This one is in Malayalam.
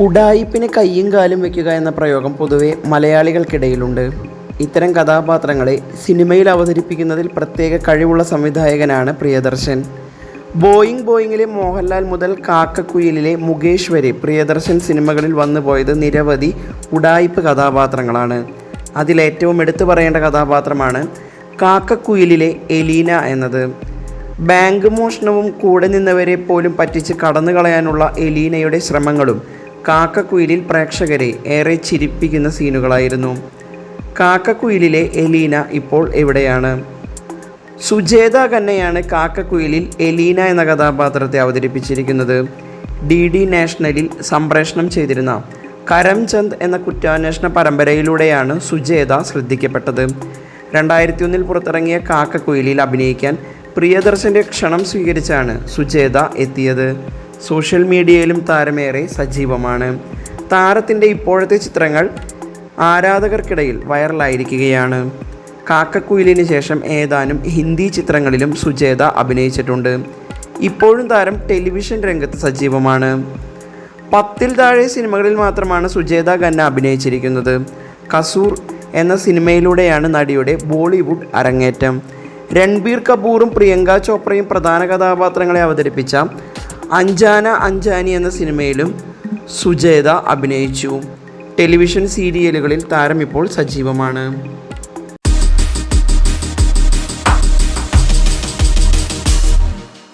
ഉഡായിപ്പിന് കയ്യും കാലും വയ്ക്കുക എന്ന പ്രയോഗം പൊതുവെ മലയാളികൾക്കിടയിലുണ്ട്. ഇത്തരം കഥാപാത്രങ്ങളെ സിനിമയിൽ അവതരിപ്പിക്കുന്നതിൽ പ്രത്യേക കഴിവുള്ള സംവിധായകനാണ് പ്രിയദർശൻ. ബോയിങ് ബോയിങ്ങിലെ മോഹൻലാൽ മുതൽ കാക്കക്കുയിലിലെ മുകേഷ് വരെ പ്രിയദർശൻ സിനിമകളിൽ വന്നുപോയത് നിരവധി ഉഡായിപ്പ് കഥാപാത്രങ്ങളാണ്. അതിലേറ്റവും എടുത്തു പറയേണ്ട കഥാപാത്രമാണ് കാക്കക്കുയിലിലെ എലീന എന്നത്. ബാങ്ക് മോഷണവും കൂടെ നിന്നവരെ പോലും പറ്റിച്ച് കടന്നു കളയാനുള്ള എലീനയുടെ ശ്രമങ്ങളും കാക്കക്കുയിലിൽ പ്രേക്ഷകരെ ഏറെ ചിരിപ്പിക്കുന്ന സീനുകളായിരുന്നു. കാക്കക്കുയിലിലെ എലീന ഇപ്പോൾ എവിടെയാണ്? സുജേത കന്നയാണ് കാക്കക്കുയിലിൽ എലീന എന്ന കഥാപാത്രത്തെ അവതരിപ്പിച്ചിരിക്കുന്നത്. ഡി ഡി നാഷണലിൽ സംപ്രേഷണം ചെയ്തിരുന്ന കരംചന്ദ് എന്ന കുറ്റാന്വേഷണ പരമ്പരയിലൂടെയാണ് സുജേത ശ്രദ്ധിക്കപ്പെട്ടത്. രണ്ടായിരത്തി ഒന്നിൽ പുറത്തിറങ്ങിയ കാക്കക്കുയിലിൽ അഭിനയിക്കാൻ പ്രിയദർശന്റെ ക്ഷണം സ്വീകരിച്ചാണ് സുജേത എത്തിയത്. സോഷ്യൽ മീഡിയയിലും താരമേറെ സജീവമാണ്. താരത്തിന്റെ ഇപ്പോഴത്തെ ചിത്രങ്ങൾ ആരാധകർക്കിടയിൽ വൈറലായിരിക്കുകയാണ്. കാക്കക്കുയിലിന് ശേഷം ഏതാനും ഹിന്ദി ചിത്രങ്ങളിലും സുജേത അഭിനയിച്ചിട്ടുണ്ട്. ഇപ്പോഴും താരം ടെലിവിഷൻ രംഗത്ത് സജീവമാണ്. പത്തിൽ താഴെ സിനിമകളിൽ മാത്രമാണ് സുജേത ഖന്ന അഭിനയിച്ചിരിക്കുന്നത്. കസൂർ എന്ന സിനിമയിലൂടെയാണ് നടിയുടെ ബോളിവുഡ് അരങ്ങേറ്റം. രൺബീർ കപൂറും പ്രിയങ്ക ചോപ്രയും പ്രധാന കഥാപാത്രങ്ങളെ അവതരിപ്പിച്ച അഞ്ജാന അഞ്ജാനി എന്ന സിനിമയിലും സുജേത അഭിനയിച്ചു. ടെലിവിഷൻ സീരിയലുകളിൽ താരം ഇപ്പോൾ സജീവമാണ്.